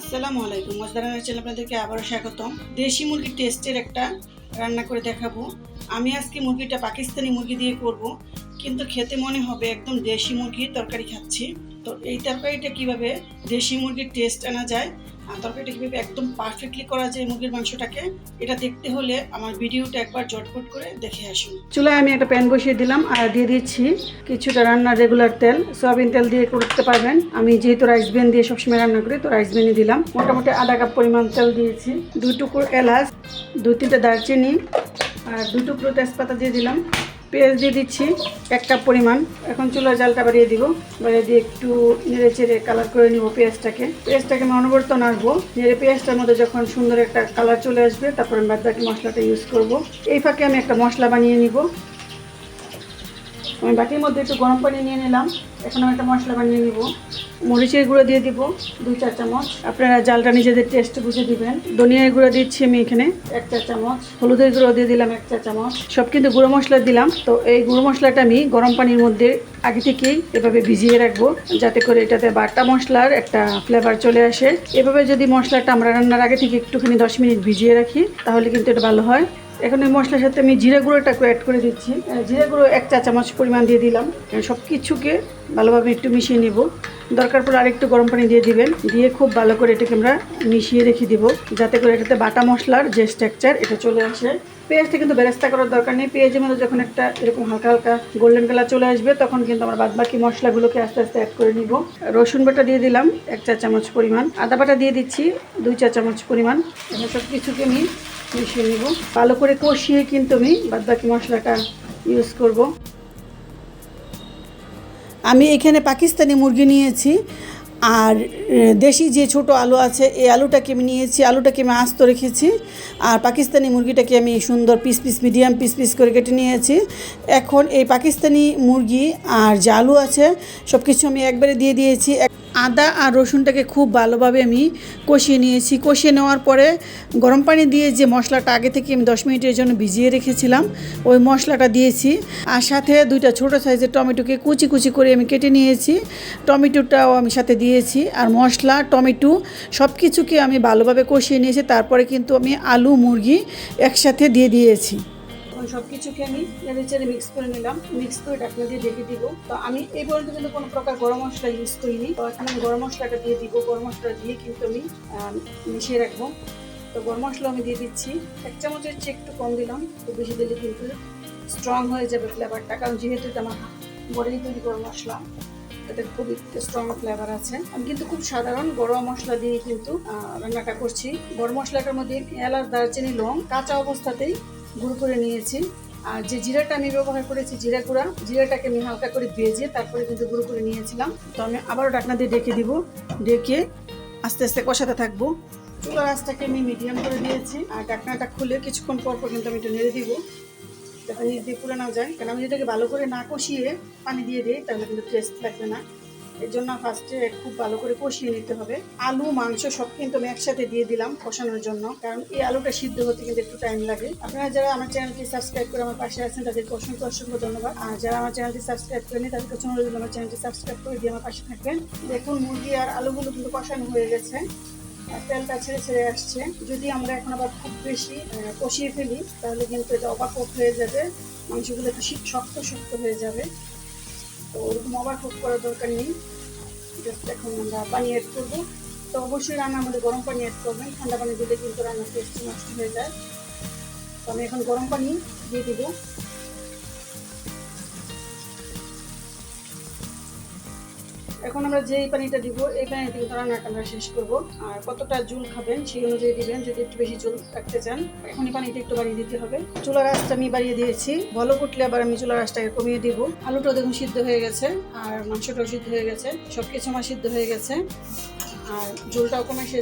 আসসালামু আলাইকুম। মজদার চ্যানেল আপনাদেরকে আবারও স্বাগতম। দেশি মুরগির টেস্টের একটা রান্না করে দেখাবো। আমি আজকে মুরগিটা পাকিস্তানি মুরগি দিয়ে করব। কিন্তু খেতে মনে হবে একদম দেশি মুরগির তরকারি খাচ্ছি। তো এই তরকারিটা কীভাবে দেশি মুরগির টেস্ট আনা যায় আর তরকারিটা কীভাবে একদম পারফেক্টলি করা যায় মুরগির মাংসটাকে, এটা দেখতে হলে আমার ভিডিওটা একবার জটপট করে দেখে আসুন। চুলায় আমি একটা প্যান বসিয়ে দিলাম আর দিয়ে দিচ্ছি কিছুটা রান্নার রেগুলার তেল। সয়াবিন তেল দিয়ে করতে পারবেন। আমি যেহেতু রাইস ব্রেন দিয়ে সবসময় রান্না করি, তো রাইস ব্রেনই দিলাম। মোটামুটি আধা কাপ পরিমাণ তেল দিয়েছি। দুই টুকরো এলাচ দুই তিনটে দারচিনি আর দুই টুকরো তেজপাতা দিয়ে দিলাম। পেঁয়াজ দিয়ে দিচ্ছি, এক কাপ পরিমাণ। এখন চুলার জালটা বাড়িয়ে দিব। বাড়িয়ে দিয়ে একটু নেড়ে চেড়ে কালার করে নিব পেঁয়াজটাকে। পেঁয়াজটাকে আমি অনবরত নাড়বো। নেড়ে পেঁয়াজটার মধ্যে যখন সুন্দর একটা কালার চলে আসবে, তারপর আমি বাদ বাকি মশলাটা ইউজ করব। এই ফাঁকে আমি একটা মশলা বানিয়ে নিব। আমি বাটির মধ্যে একটু গরম পানি নিয়ে নিলাম। এখন আমি একটা মশলা বানিয়ে নিব। মরিচের গুঁড়ো দিয়ে দিব, দুই চার চামচ। আপনারা জালটা নিজেদের টেস্ট বুঝে দিবেন। ধনিয়ার গুঁড়ো দিচ্ছি আমি এখানে, এক চা চামচ। হলুদের গুঁড়ো দিয়ে দিলাম এক চা চামচ। সব কিন্তু গুঁড়ো মশলা দিলাম, তো এই গুঁড়ো মশলাটা আমি গরম পানির মধ্যে আগে থেকেই এভাবে ভিজিয়ে রাখব, যাতে করে এটাতে বাটা মশলার একটা ফ্লেভার চলে আসে। এভাবে যদি মশলাটা আমরা রান্নার আগে থেকে একটুখানি দশ মিনিট ভিজিয়ে রাখি, তাহলে কিন্তু এটা ভালো হয়। এখন এই মশলার সাথে আমি জিরা গুঁড়োটাকে অ্যাড করে দিচ্ছি। জিরা গুঁড়ো এক চা চামচ পরিমাণ দিয়ে দিলাম। সব কিছুকে ভালোভাবে একটু মিশিয়ে নিব। দরকার পড়লে আরেকটু গরম পানি দিয়ে দিবেন। দিয়ে খুব ভালো করে এটাকে আমরা মিশিয়ে রেখে দিব, যাতে করে এটাতে বাটা মশলার যে স্ট্রাকচার এটা চলে আসে। পেঁয়াজটা কিন্তু বেরেস্তা করার দরকার নেই। পেঁয়াজের মধ্যে যখন একটা এরকম হালকা হালকা গোল্ডেন কালার চলে আসবে, তখন কিন্তু আমরা বাদ বাকি মশলাগুলোকে আস্তে আস্তে অ্যাড করে নিব। রসুন বাটা দিয়ে দিলাম এক চা চামচ পরিমাণ। আদা বাটা দিয়ে দিচ্ছি দুই চা চামচ পরিমাণ। সব কিছুকে আমি মিশিয়ে নিব। ভালো করে কষিয়ে কিন্তু আমি বাদ বাকি মশলাটা ইউজ করব। আমি এখানে পাকিস্তানি মুরগি নিয়েছি। আর দেশি যে ছোট আলু আছে, এই আলুটাকে আমি নিয়েছি, আলুটাকে আমি আস্ত রেখেছি। আর পাকিস্তানি মুরগিটাকে আমি সুন্দর piece piece medium piece piece করে কেটে নিয়েছি। এখন এই পাকিস্তানি মুরগি আর যে আলু আছে সব কিছু আমি একবারে দিয়ে দিয়েছি। এক- আদা আর রসুনটাকে খুব ভালোভাবে আমি কষিয়ে নিয়েছি। কষিয়ে নেওয়ার পরে গরম পানি দিয়ে যে মশলাটা আগে থেকে আমি দশ মিনিটের জন্য ভিজিয়ে রেখেছিলাম, ওই মশলাটা দিয়েছি। আর সাথে দুইটা ছোট সাইজের টমেটোকে কুচি কুচি করে আমি কেটে নিয়েছি। টমেটোটাও আমি সাথে দিয়েছি। আর মশলা, টমেটো সব কিছুকে আমি ভালোভাবে কষিয়ে নিয়েছি। তারপরে কিন্তু আমি আলু, মুরগি একসাথে দিয়ে দিয়েছি। এখন সব কিছুকে আমি নেড়ে চেড়ে মিক্স করে নিলাম। মিক্স করে ঢাকনা দিয়ে ঢেকে দিব। তো আমি এই পর্যন্ত কিন্তু কোনো প্রকার গরম মশলা ইউজ করিনি। তো এখন আমি গরম মশলাটা দিয়ে দিব। গরম মশলা দিয়ে কিন্তু আমি মিশিয়ে রাখব। তো গরম মশলা আমি দিয়ে দিচ্ছি। এক চামচের চেয়ে একটু কম দিলাম। খুব বেশি দিলে কিন্তু স্ট্রং হয়ে যাবে ফ্লেভারটা কারণ যেহেতু এটা আমার বড়ি তৈরি গরম মশলা, এতে খুবই স্ট্রং ফ্লেভার আছে। আমি কিন্তু খুব সাধারণ গরম মশলা দিয়ে কিন্তু রান্নাটা করছি। গরম মশলাটার মধ্যে এলাচ, দারচিনি, লং, কাঁচা অবস্থাতেই গুঁড়ো করে নিয়েছি। আর যে জিরাটা আমি ব্যবহার করেছি, জিরা গুঁড়া, জিরাটাকে আমি হালকা করে ভেজে তারপরে কিন্তু গুঁড়ো করে নিয়েছিলাম। তো আমি আবারও ডাকনা দিয়ে ডেকে দিব, ডেকে আস্তে আস্তে কষাতে থাকব। চুলার আঁচটাকে আমি মিডিয়াম করে দিয়েছি আর ডাকনাটা খুলে কিছুক্ষণ পর পর কিন্তু আমি একটু নেড়ে দিব। যাতে নিচ দিয়ে পুড়ে না যায়। কারণ আমি যেটাকে ভালো করে না কষিয়ে পানি দিয়ে দিই, তাহলে কিন্তু টেস্ট লাগবে না। এর জন্য ফার্স্টে খুব ভালো করে কষিয়ে নিতে হবে। আলু, মাংস সব কিন্তু আমি একসাথে দিয়ে দিলাম কষানোর জন্য। কারণ এই আলুটা সিদ্ধ হতে কিন্তু একটু টাইম লাগে। আপনারা যারা আমার চ্যানেলটি সাবস্ক্রাইব করে আমার পাশে আছেন, তাদেরকে অসংখ্য অসংখ্য ধন্যবাদ। আর যারা আমার চ্যানেলটি সাবস্ক্রাইব করেনি তাদেরকে অনুরোধ আমার চ্যানেলটি সাবস্ক্রাইব করে দিয়ে আমার পাশে থাকবেন। দেখুন, মুরগি আর আলুগুলো কিন্তু কষানো হয়ে গেছে। তেলটা ছেড়ে ছেড়ে আসছে। যদি আমরা এখন আবার খুব বেশি কষিয়ে ফেলি, তাহলে কিন্তু এটা অবাক হয়ে যাবে। মাংসগুলো একটু শক্ত শক্ত হয়ে যাবে। তো ওরকম আবার কুক করার দরকার নেই। জাস্ট এখন আমরা পানি অ্যাড করব। তো অবশ্যই রান্নার মধ্যে গরম পানি অ্যাড করবেন। ঠান্ডা পানি দিলে কিন্তু রান্নার টেস্ট নষ্ট হয়ে যায়। তো আমি এখন গরম পানি দিয়ে দিব। এখন আমরা যেই পানিটা দিব, এই পানিতে কিন্তু রান্নাটা আমরা শেষ করব। আর কতটা জল খাবেন সেই অনুযায়ী দিবেন, যদি একটু বেশি জল রাখতে চান। এখন এই পানিটা একটু বাড়িয়ে দিতে হবে। চুলার আঁচটা আমি বাড়িয়ে দিয়েছি। ভালো ফুটলে আবার আমি চুলার আঁচটাকে কমিয়ে দিব। আলুটাও দেখুন সিদ্ধ হয়ে গেছে, আর মাংসটাও সিদ্ধ হয়ে গেছে। সব কিছু আমার সিদ্ধ হয়ে গেছে, আর ঝোলটাও কমে এসেছে।